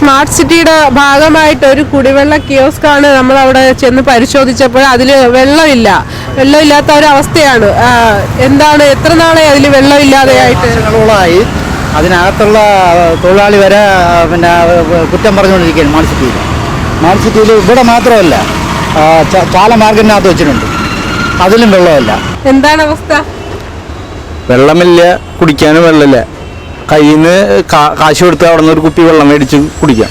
Smart സിറ്റിയുടെ ഭാഗമായിട്ട് ഒരു കുടിവെള്ള കിയോസ്ക്കാണ് നമ്മൾ അവിടെ ചെന്ന് പരിശോധിച്ചപ്പോൾ അതിൽ വെള്ളമില്ല. വെള്ളമില്ലാത്ത ഒരു അവസ്ഥയാണ് എന്താണ് എത്ര നാളെ അതിൽ വെള്ളമില്ലാതെയായിട്ട്? അതിനകത്തുള്ള തൊഴിലാളി വരെ പിന്നെ കുറ്റം പറഞ്ഞുകൊണ്ടിരിക്കുകയാണ് സ്മാർട്ട് സിറ്റിയിൽ. സ്മാർട്ട് സിറ്റിയിൽ ഇവിടെ മാത്രമല്ല ചാല മാർക്കറ്റിനകത്ത് വെച്ചിട്ടുണ്ട്. അതിലും വെള്ളമില്ല. എന്താണ് അവസ്ഥ? വെള്ളമില്ല കുടിക്കാനും വെള്ളമില്ല. കയ്യിൽ നിന്ന് കാശ് കൊടുത്ത് അവിടെ നിന്ന് ഒരു കുപ്പി വെള്ളം മേടിച്ച് കുടിക്കാം.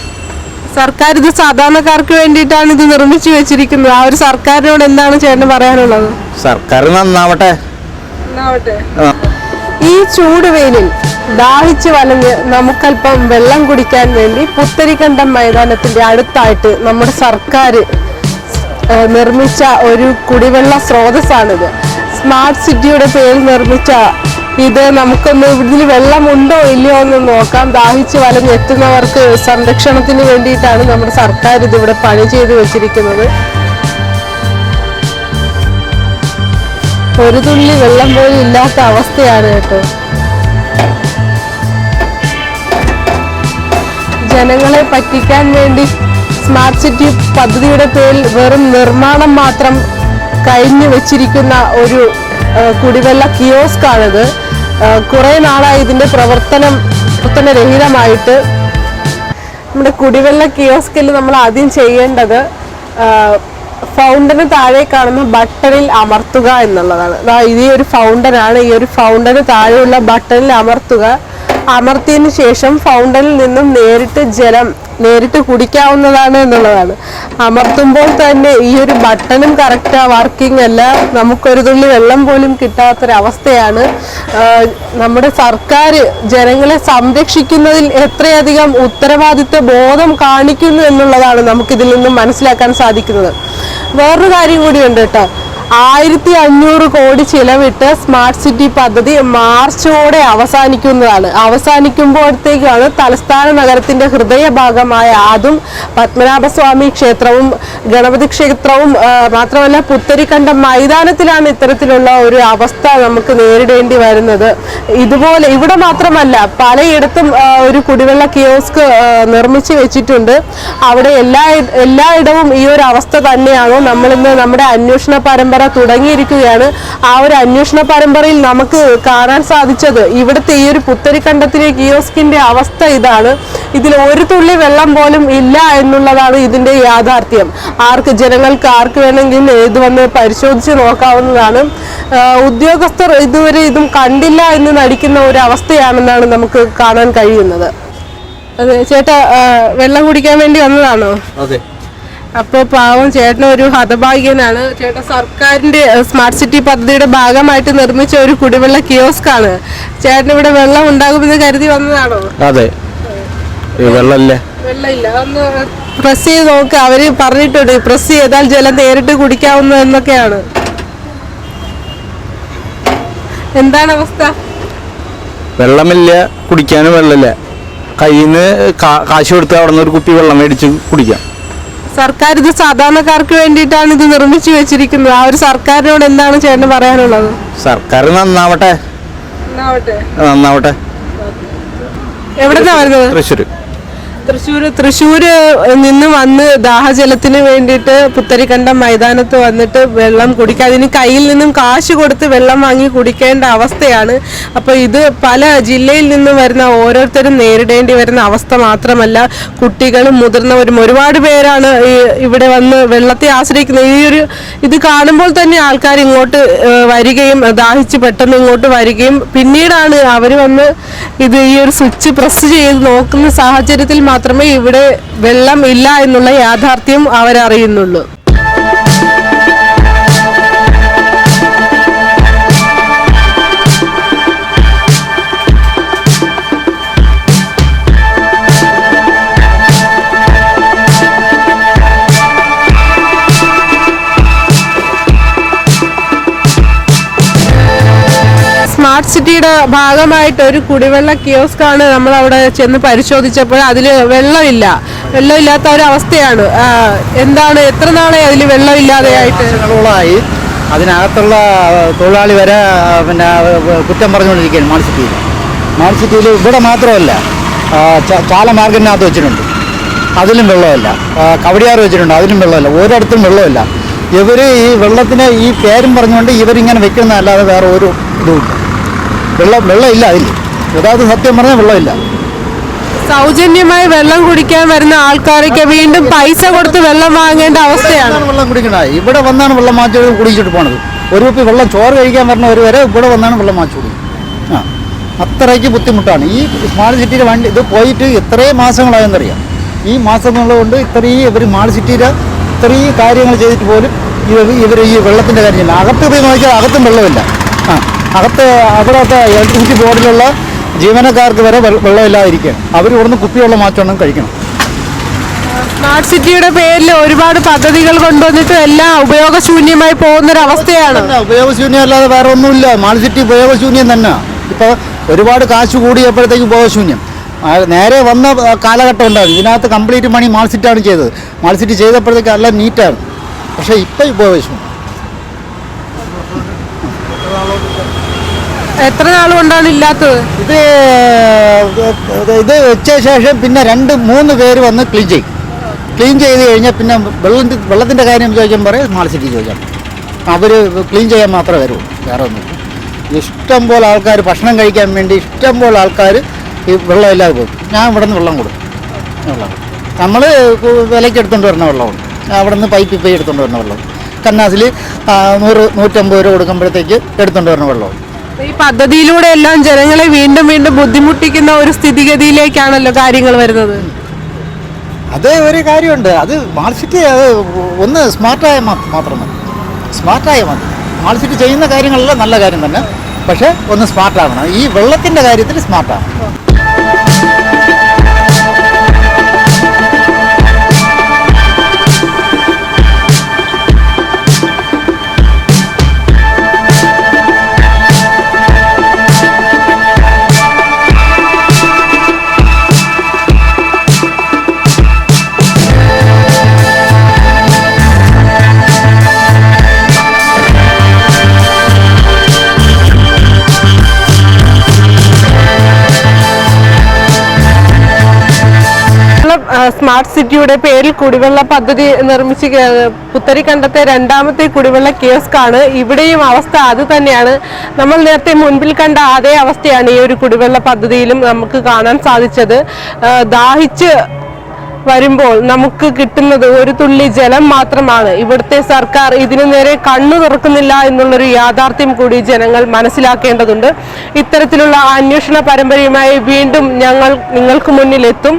സർക്കാർ ഇത് സാധാരണക്കാർക്ക് വേണ്ടിയിട്ടാണ് ഇത് നിർമ്മിച്ചു വെച്ചിരിക്കുന്നത്. ആ ഒരു സർക്കാരിനോട് എന്താണ് ചേട്ടന് പറയാനുള്ളത്? സർക്കാർ നന്നാവട്ടെ. ഈ ചൂട് വെയിലിൽ ദാഹിച്ച് വലഞ്ഞ് നമുക്കല്പം വെള്ളം കുടിക്കാൻ വേണ്ടി പുത്തരിക്കണ്ടം മൈതാനത്തിന്റെ അടുത്തായിട്ട് നമ്മുടെ സർക്കാർ നിർമ്മിച്ച ഒരു കുടിവെള്ള സ്രോതസ്സാണിത്. സ്മാർട്ട് സിറ്റിയുടെ പേരിൽ നിർമ്മിച്ച ഇത് നമുക്കൊന്ന് ഇതിൽ വെള്ളമുണ്ടോ ഇല്ലയോ എന്ന് നോക്കാം. ദാഹിച്ച് വലഞ്ഞെത്തുന്നവർക്ക് സംരക്ഷണത്തിന് വേണ്ടിയിട്ടാണ് നമ്മുടെ സർക്കാർ ഇതിവിടെ പണി ചെയ്തു വെച്ചിരിക്കുന്നത്. ഒരു തുള്ളി വെള്ളം പോലും ഇല്ലാത്ത അവസ്ഥയാണ് കേട്ടോ. ജനങ്ങളെ പറ്റിക്കാൻ വേണ്ടി സ്മാർട്ട് സിറ്റി പദ്ധതിയുടെ പേരിൽ വെറും നിർമ്മാണം മാത്രം കഴിഞ്ഞു വെച്ചിരിക്കുന്ന ഒരു കുടിവെള്ള കിയോസ്ക് ആണിത്. കുറെ നാളായി ഇതിന്റെ പ്രവർത്തനം പ്രവർത്തനരഹിതമായിട്ട് നമ്മുടെ കുടിവെള്ള കിയോസ്കിൽ നമ്മൾ ആദ്യം ചെയ്യേണ്ടത് ഫൗണ്ടന് താഴെ കാണുന്ന ബട്ടണിൽ അമർത്തുക എന്നുള്ളതാണ്. ഈ ഒരു ഫൗണ്ടനാണ് ഈ ഒരു ഫൗണ്ടന് താഴെയുള്ള ബട്ടണിൽ അമർത്തുക. അമർത്തിയതിന് ശേഷം ഫൗണ്ടനിൽ നിന്നും നേരിട്ട് ജലം നേരിട്ട് കുടിക്കാവുന്നതാണ് എന്നുള്ളതാണ്. അമർത്തുമ്പോൾ തന്നെ ഈ ഒരു ബട്ടണും കറക്റ്റാ വർക്കിംഗ് അല്ല. നമുക്കൊരു തുള്ളി വെള്ളം പോലും കിട്ടാത്തൊരവസ്ഥയാണ്. നമ്മുടെ സർക്കാർ ജനങ്ങളെ സംരക്ഷിക്കുന്നതിൽ എത്രയധികം ഉത്തരവാദിത്വ ബോധം കാണിക്കുന്നു എന്നുള്ളതാണ് നമുക്കിതിൽ നിന്നും മനസ്സിലാക്കാൻ സാധിക്കുന്നത്. വേറൊരു കാര്യം കൂടിയുണ്ട് കേട്ടോ. ആയിരത്തി അഞ്ഞൂറ് കോടി ചിലവിട്ട് സ്മാർട്ട് സിറ്റി പദ്ധതി മാർച്ചോടെ അവസാനിക്കുന്നതാണ്. അവസാനിക്കുമ്പോഴത്തേക്കാണ് തലസ്ഥാന നഗരത്തിന്റെ ഹൃദയഭാഗമായ അതും പത്മനാഭസ്വാമി ക്ഷേത്രവും ഗണപതി ക്ഷേത്രവും മാത്രമല്ല പുത്തരിക്കണ്ട മൈതാനത്തിലാണ് ഇത്തരത്തിലുള്ള ഒരു അവസ്ഥ നമുക്ക് നേരിടേണ്ടി വരുന്നത്. ഇതുപോലെ ഇവിടെ മാത്രമല്ല പലയിടത്തും ഒരു കുടിവെള്ള കിയോസ്ക് നിർമ്മിച്ചു വെച്ചിട്ടുണ്ട്. അവിടെ എല്ലാ എല്ലായിടവും ഈ ഒരു അവസ്ഥ തന്നെയാണ്. നമ്മളിന്ന് നമ്മുടെ അന്വേഷണ പരമ്പര തുടങ്ങിയിരിക്കുകയാണ് ആ ഒരു അന്വേഷണ പരമ്പരയിൽ നമുക്ക് കാണാൻ സാധിച്ചത്. ഇവിടുത്തെ ഈ ഒരു പുത്തരിക്കണ്ടത്തിലെ കിയോസ്കിന്റെ അവസ്ഥ ഇതാണ്. ഇതിൽ ഒരു തുള്ളി വെള്ളം പോലും ഇല്ല എന്നുള്ളതാണ് ഇതിന്റെ യാഥാർത്ഥ്യം. ആർക്ക് ജനങ്ങൾക്ക് ആർക്ക് വേണമെങ്കിലും ഇത് വന്ന് പരിശോധിച്ച് നോക്കാവുന്നതാണ്. ഉദ്യോഗസ്ഥർ ഇതുവരെ ഇതും കണ്ടില്ല എന്ന് നടിക്കുന്ന ഒരു അവസ്ഥയാണെന്നാണ് നമുക്ക് കാണാൻ കഴിയുന്നത്. അതെ ചേട്ടാ വെള്ളം കുടിക്കാൻ വേണ്ടി വന്നതാണോ? അതെ. അപ്പോൾ പാവം ചേട്ടൻ ഒരു ഹതഭാഗ്യനാണ്. ചേട്ടൻ സർക്കാരിന്റെ സ്മാർട്ട് സിറ്റി പദ്ധതിയുടെ ഭാഗമായിട്ട് നിർമ്മിച്ച ഒരു കുടിവെള്ള കിയോസ്ക് ആണ് ചേട്ടൻ ഇവിടെ വെള്ളം ഉണ്ടാകുമെന്ന് കരുതി വന്നതാണോ? അതെ. വെള്ളമില്ല. വെള്ളമില്ല. ഒന്ന് പ്രസ് ചെയ്ത് നോക്ക്. അവർ പറഞ്ഞിട്ടുണ്ട് പ്രസ് ചെയ്താൽ ജലം നേരിട്ട് കുടിക്കാവുന്ന എന്നൊക്കെയാണ്. എന്താണ് അവസ്ഥ? വെള്ളമില്ല. കുടിക്കാനും വെള്ളമില്ല. കയ്യിൽ നിന്ന് കാശ് കൊടുത്ത് അവിടെ നിന്ന് ഒരു കുപ്പി വെള്ളം മേടിച്ച് കുടിക്കാം. സർക്കാർ ഇത് സാധാരണക്കാർക്ക് വേണ്ടിയിട്ടാണ് ഇത് നിർമ്മിച്ചു വെച്ചിരിക്കുന്നത്. ആ ഒരു സർക്കാരിനോട് എന്താണ് ചേട്ടന് പറയാനുള്ളത്? സർക്കാർ നന്നാവട്ടെ. നന്നാവട്ടെ. എവിടെന്നാ വരുന്നത്? തൃശ്ശൂർ തൃശ്ശൂര് തൃശ്ശൂർ നിന്ന് വന്ന് ദാഹജലത്തിന് വേണ്ടിയിട്ട് പുത്തരിക്കണ്ടം മൈതാനത്ത് വന്നിട്ട് വെള്ളം കുടിക്കാൻ അതിന് കയ്യിൽ നിന്നും കാശ് കൊടുത്ത് വെള്ളം വാങ്ങി കുടിക്കേണ്ട അവസ്ഥയാണ്. അപ്പോൾ ഇത് പല ജില്ലയിൽ നിന്നും വരുന്ന ഓരോരുത്തരും നേരിടേണ്ടി വരുന്ന അവസ്ഥ മാത്രമല്ല. കുട്ടികളും മുതിർന്നവരും ഒരുപാട് പേരാണ് ഇവിടെ വന്ന് വെള്ളത്തെ ആശ്രയിക്കുന്നത്. ഈ ഒരു ഇത് കാണുമ്പോൾ തന്നെ ആൾക്കാർ ഇങ്ങോട്ട് വരികയും ദാഹിച്ച് പെട്ടെന്ന് ഇങ്ങോട്ട് വരികയും പിന്നീടാണ് അവർ വന്ന് ഇത് ഈ ഒരു സ്വിച്ച് പ്രസ് ചെയ്ത് നോക്കുന്ന സാഹചര്യത്തിൽ മാത്രമേ ഇവിടെ വെള്ളം ഇല്ല എന്നുള്ള യാഥാർത്ഥ്യം അവരറിയുന്നുള്ളൂ. സ്മാർട്ട് സിറ്റിയുടെ ഭാഗമായിട്ട് ഒരു കുടിവെള്ള കിയോസ്കാണ് നമ്മൾ അവിടെ ചെന്ന് പരിശോധിച്ചപ്പോൾ അതിൽ വെള്ളമില്ല. വെള്ളമില്ലാത്ത ഒരു അവസ്ഥയാണ്. എന്താണ് എത്ര നാളെ അതിൽ വെള്ളമില്ലാതെയായിട്ട്? അതിനകത്തുള്ള തൊഴിലാളി വരെ പിന്നെ കുറ്റം പറഞ്ഞുകൊണ്ടിരിക്കുകയാണ് മാൾ സിറ്റിയിൽ മാൾ സിറ്റിയിൽ ഇവിടെ മാത്രമല്ല ചാലമാർഗിനകത്ത് വെച്ചിട്ടുണ്ട്. അതിലും വെള്ളമില്ല. കവടിയാർ വെച്ചിട്ടുണ്ട് അതിലും വെള്ളമില്ല. ഒരിടത്തും വെള്ളമില്ല. ഇവർ ഈ വെള്ളത്തിന് ഈ പേരും പറഞ്ഞുകൊണ്ട് ഇവരിങ്ങനെ വെക്കുന്നതല്ലാതെ വേറെ ഒരു ഇതുമില്ല. വെള്ളം വെള്ളമില്ല അതിൽ. യഥാർത്ഥ സത്യം പറഞ്ഞാൽ വെള്ളമില്ല. സൗജന്യമായി വെള്ളം കുടിക്കാൻ വരുന്ന ആൾക്കാരൊക്കെ വീണ്ടും പൈസ കൊടുത്ത് വെള്ളം വാങ്ങേണ്ട അവസ്ഥയാണ്. വെള്ളം കുടിക്കണ ഇവിടെ വന്നാണ് വെള്ളം മാറ്റി കുടിച്ചിട്ട് പോണത്. ഒരു കുപ്പി വെള്ളം ചോറ് കഴിക്കാൻ വരുന്നവർ വരെ ഇവിടെ വന്നാണ് വെള്ളം മാറ്റി കുടിക്കുന്നത്. ആ അത്രയ്ക്ക് ബുദ്ധിമുട്ടാണ്. ഈ സ്മാർട്ട് സിറ്റിയിലെ വണ്ടി ഇത് പോയിട്ട് എത്രയും മാസങ്ങളായെന്നറിയാം. ഈ മാസം കൊണ്ട് ഇത്രയും ഇവർ സ്മാർട്ട് സിറ്റിയിലെ ഇത്രയും കാര്യങ്ങൾ ചെയ്തിട്ട് പോലും ഇവർ ഇവർ ഈ വെള്ളത്തിന്റെ കാര്യമില്ല. അകത്ത് പോയി നോക്കിയാൽ അകത്തും വെള്ളമില്ല. ആ അകത്ത് അവിടുത്തെ ഇലക്ട്രിസിറ്റി ബോർഡിലുള്ള ജീവനക്കാർക്ക് വരെ വെള്ള- വെള്ളമില്ലാതിരിക്കുകയാണ് അവർ ഇവിടുന്ന് കുപ്പിവെള്ളം മാറ്റണം കഴിക്കണം. സ്മാർട്ട് സിറ്റിയുടെ പേരിൽ ഒരുപാട് പദ്ധതികൾ കൊണ്ടുവന്നിട്ട് എല്ലാം ഉപയോഗശൂന്യമായി പോകുന്ന ഒരു അവസ്ഥയാണ് തന്നെ ഉപയോഗശൂന്യം അല്ലാതെ വേറെ ഒന്നുമില്ല സ്മാർട്ട് സിറ്റി ഉപയോഗശൂന്യം തന്നെ ഇപ്പോൾ ഒരുപാട് കാശ് കൂടിയപ്പോഴത്തേക്ക് ഉപയോഗശൂന്യം. നേരെ വന്ന കാലഘട്ടം ഉണ്ടായിരുന്നു. ഇതിനകത്ത് കംപ്ലീറ്റ് പണി മാൾ സിറ്റിയാണ് ചെയ്തത്. മാൾ സിറ്റി ചെയ്തപ്പോഴത്തേക്ക് എല്ലാം നീറ്റാണ് പക്ഷേ ഇപ്പം ഉപയോഗശൂന്യം. എത്ര നാൾ കൊണ്ടാണ് ഇല്ലാത്തത്? ഇത് ഇത് വെച്ച ശേഷം പിന്നെ രണ്ട് മൂന്ന് പേര് വന്ന് ക്ലീൻ ചെയ്യും. ക്ലീൻ ചെയ്ത് കഴിഞ്ഞാൽ പിന്നെ വെള്ളം വെള്ളത്തിന്റെ കാര്യം ചോദിക്കാൻ പറയും സ്മാൾ സിറ്റി ചോദിക്കാം. അവർ ക്ലീൻ ചെയ്യാൻ മാത്രമേ വരുള്ളൂ വേറെ ഒന്നും ഇഷ്ടം പോലെ ആൾക്കാർ ഭക്ഷണം കഴിക്കാൻ വേണ്ടി ഇഷ്ടം പോലെ ആൾക്കാർ ഈ വെള്ളമില്ലാതെ പോകും. ഞാൻ ഇവിടെ നിന്ന് വെള്ളം കൊടുക്കും. നമ്മൾ വിലയ്ക്ക് എടുത്തുകൊണ്ട് വരുന്ന വെള്ളമാണ്. അവിടെ നിന്ന് പൈപ്പിൽ പോയി എടുത്തുകൊണ്ട് വരുന്ന വെള്ളം കന്നാസിൽ നൂറ് നൂറ്റമ്പത് രൂപ കൊടുക്കുമ്പോഴത്തേക്ക് എടുത്തുകൊണ്ട് വരുന്ന വെള്ളം ഈ പദ്ധതിയിലൂടെ എല്ലാം ജനങ്ങളെ വീണ്ടും വീണ്ടും ബുദ്ധിമുട്ടിക്കുന്ന ഒരു സ്ഥിതിഗതിയിലേക്കാണല്ലോ കാര്യങ്ങൾ വരുന്നത്. അത് ഒരു കാര്യമുണ്ട്. അത് സ്മാർട്ട് സിറ്റി അത് ഒന്ന് സ്മാർട്ടായ മാത്രം മതി. സ്മാർട്ടായ മതി. സ്മാർട്ട് സിറ്റി ചെയ്യുന്ന കാര്യങ്ങളെല്ലാം നല്ല കാര്യം തന്നെ. പക്ഷേ ഒന്ന് സ്മാർട്ടാകണം ഈ വെള്ളത്തിന്റെ കാര്യത്തിൽ സ്മാർട്ടാകണം സ്മാർട്ട് സിറ്റിയുടെ പേരിൽ കുടിവെള്ള പദ്ധതി നിർമ്മിച്ച് പുത്തരി കണ്ടത്തെ രണ്ടാമത്തെ കുടിവെള്ള കിയോസ്കാണ്. ഇവിടെയും അവസ്ഥ അത് തന്നെയാണ്. നമ്മൾ നേരത്തെ മുൻപിൽ കണ്ട അതേ അവസ്ഥയാണ് ഈ ഒരു കുടിവെള്ള പദ്ധതിയിലും നമുക്ക് കാണാൻ സാധിച്ചത്. ദാഹിച്ച് വരുമ്പോൾ നമുക്ക് കിട്ടുന്നത് ഒരു തുള്ളി ജലം മാത്രമാണ്. ഇവിടുത്തെ സർക്കാർ ഇതിനു നേരെ കണ്ണു തുറക്കുന്നില്ല എന്നുള്ളൊരു യാഥാർത്ഥ്യം കൂടി ജനങ്ങൾ മനസ്സിലാക്കേണ്ടതുണ്ട്. ഇത്തരത്തിലുള്ള അന്വേഷണ പരമ്പരയുമായി വീണ്ടും ഞങ്ങൾ നിങ്ങൾക്ക് മുന്നിൽ എത്തും